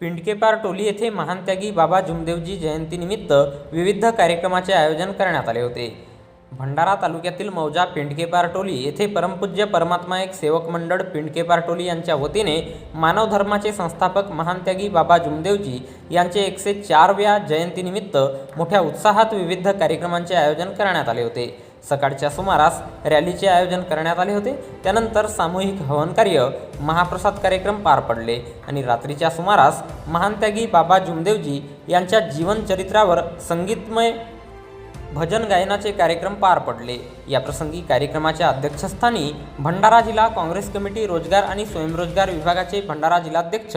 पिंडकेपार टोली येथे महानत्यागी बाबा जुमदेवजी जयंतीनिमित्त विविध कार्यक्रमाचे आयोजन करण्यात आले होते. भंडारा तालुक्यातील मौजा पिंडकेपार टोली येथे परमपूज्य परमात्मा एक सेवक मंडळ पिंडकेपार टोली यांच्या वतीने मानव धर्माचे संस्थापक महानत्यागी बाबा जुमदेवजी यांचे एकशे चारव्या जयंतीनिमित्त मोठ्या उत्साहात विविध कार्यक्रमांचे आयोजन करण्यात आले होते. सकाळच्या सुमारास रॅलीचे आयोजन करण्यात आले होते. त्यानंतर सामूहिक हवन कार्य महाप्रसाद कार्यक्रम पार पडले आणि रात्रीच्या सुमारास महानत्यागी बाबा जुमदेवजी यांच्या जीवनचरित्रावर संगीतमय भजन गायनाचे कार्यक्रम पार पडले. या प्रसंगी कार्यक्रमाच्या अध्यक्षस्थानी भंडारा जिल्हा काँग्रेस कमिटी रोजगार आणि स्वयंरोजगार विभागाचे भंडारा जिल्हाध्यक्ष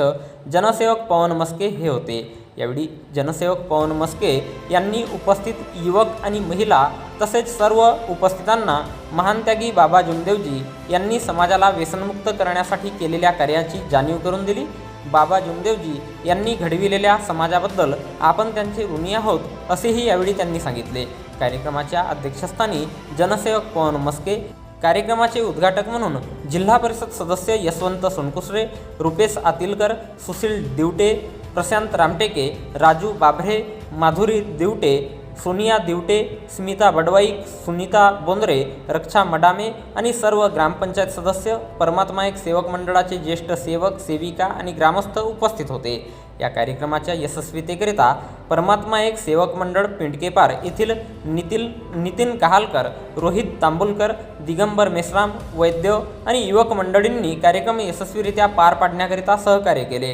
जनसेवक पवन मस्के हे होते. यावेळी जनसेवक पवन मस्के यांनी उपस्थित युवक आणि महिला तसेच सर्व उपस्थितांना महानत्यागी बाबा जुमदेवजी यांनी समाजाला व्यसनमुक्त करण्यासाठी केलेल्या कार्याची जाणीव करून दिली. बाबा जुमदेवजी यांनी घडविलेल्या समाजाबद्दल आपण त्यांचे ऋणी आहोत असेही यावेळी त्यांनी सांगितले. कार्यक्रमाच्या अध्यक्षस्थानी जनसेवक पवन मस्के कार्यक्रमाचे उद्घाटक म्हणून जिल्हा परिषद सदस्य यशवंत सोनकुसरे रुपेश आतिलकर सुशील दिवटे प्रशांत रामटेके राजू बाभरे माधुरी दिवटे सोनिया दिवटे स्मिता बडवाईक सुनीता बोंद्रे रक्षा मडामे आणि सर्व ग्रामपंचायत सदस्य परमात्मा एक सेवक मंडळाचे ज्येष्ठ सेवक सेविका आणि ग्रामस्थ उपस्थित होते. या कार्यक्रमाच्या यशस्वीतेकरिता परमात्मा एक सेवक मंडळ पिंडकेपार येथील नितील नितीन कहालकर रोहित तांबुलकर दिगंबर मेश्राम वैद्य आणि युवक मंडळींनी कार्यक्रम यशस्वीरित्या पार पाडण्याकरिता सहकार्य केले.